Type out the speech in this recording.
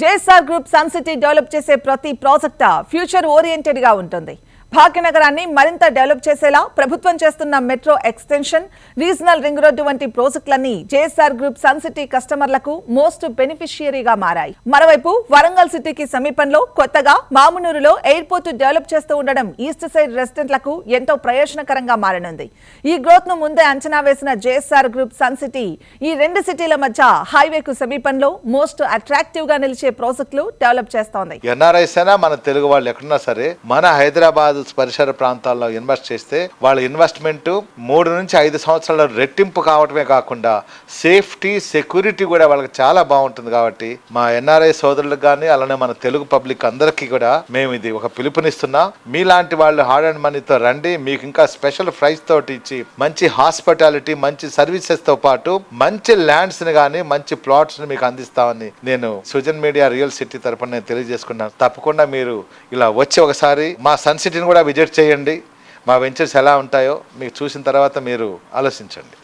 JSR group Suncity develop చేసే ప్రతి project future ఓరియంటెడ్గా ఉంటుంది. భాగ్యనగరాన్ని మరింత డెవలప్ చేసేలా ప్రభుత్వం చేస్తున్న metro extension regional ring road వంటి ప్రాజెక్టులన్నీ జేఎస్ఆర్ గ్రూప్ సన్ సిటీ కస్టమర్లకు మోస్ట్ బెనిఫిషియరీగా మారాయి. మరోవైపు వరంగల్ సిటీకి సమీపంలో కొత్తగా మామునూరులో ఎయిర్పోర్ట్ డెవలప్ చేస్తూ ఉండడం ఈస్ట్ సైడ్ రెసిడెంట్లకు ఎంతో ప్రయోజనకరంగా మారనుంది. ఈ గ్రోత్ను ముందే అంచనా వేసిన జేఎస్ఆర్ గ్రూప్ సన్ సిటీ ఈ రెండు సిటీల మధ్య హైవేకు సమీపంలో మోస్ట్ అట్రాక్టివ్గా నిలిచే ప్రాజెక్టులు డెవలప్ చేస్తోంది. ఎన్ఆర్ఐస్ అయినా మన తెలుగు వాళ్ళు ఎక్కడున్నా సరే మన హైదరాబాద్ పరిసర ప్రాంతాల్లో ఇన్వెస్ట్ చేస్తే వాళ్ళ ఇన్వెస్ట్మెంట్ మూడు నుంచి ఐదు సంవత్సరాల రెట్టింపు కావటమే కాకుండా సేఫ్టీ సెక్యూరిటీ కూడా వాళ్ళకి చాలా బాగుంటుంది కాబట్టి మా ఎన్ఆర్ఐ సోదరులకు కానీ అలానే మన తెలుగు పబ్లిక్ అందరికీ కూడా మేము ఇది ఒక పిలుపునిస్తున్నాం. మీలాంటి వాళ్ళు హార్డ్ అండ్ మనీతో రండి. మీకు ఇంకా స్పెషల్ ప్రైస్ తోటి ఇచ్చి మంచి హాస్పిటాలిటీ మంచి సర్వీసెస్తో పాటు మంచి ల్యాండ్స్ని కానీ మంచి ప్లాట్స్ని మీకు అందిస్తామని నేను సుజన్ మీడియా రియల్ సిటీ తరపున నేను తెలియజేసుకున్నాను. తప్పకుండా మీరు ఇలా వచ్చి ఒకసారి మా సన్ సిటీని కూడా విజిట్ చేయండి. మా వెంచర్స్ ఎలా ఉంటాయో మీకు చూసిన తర్వాత మీరు ఆలోచించండి.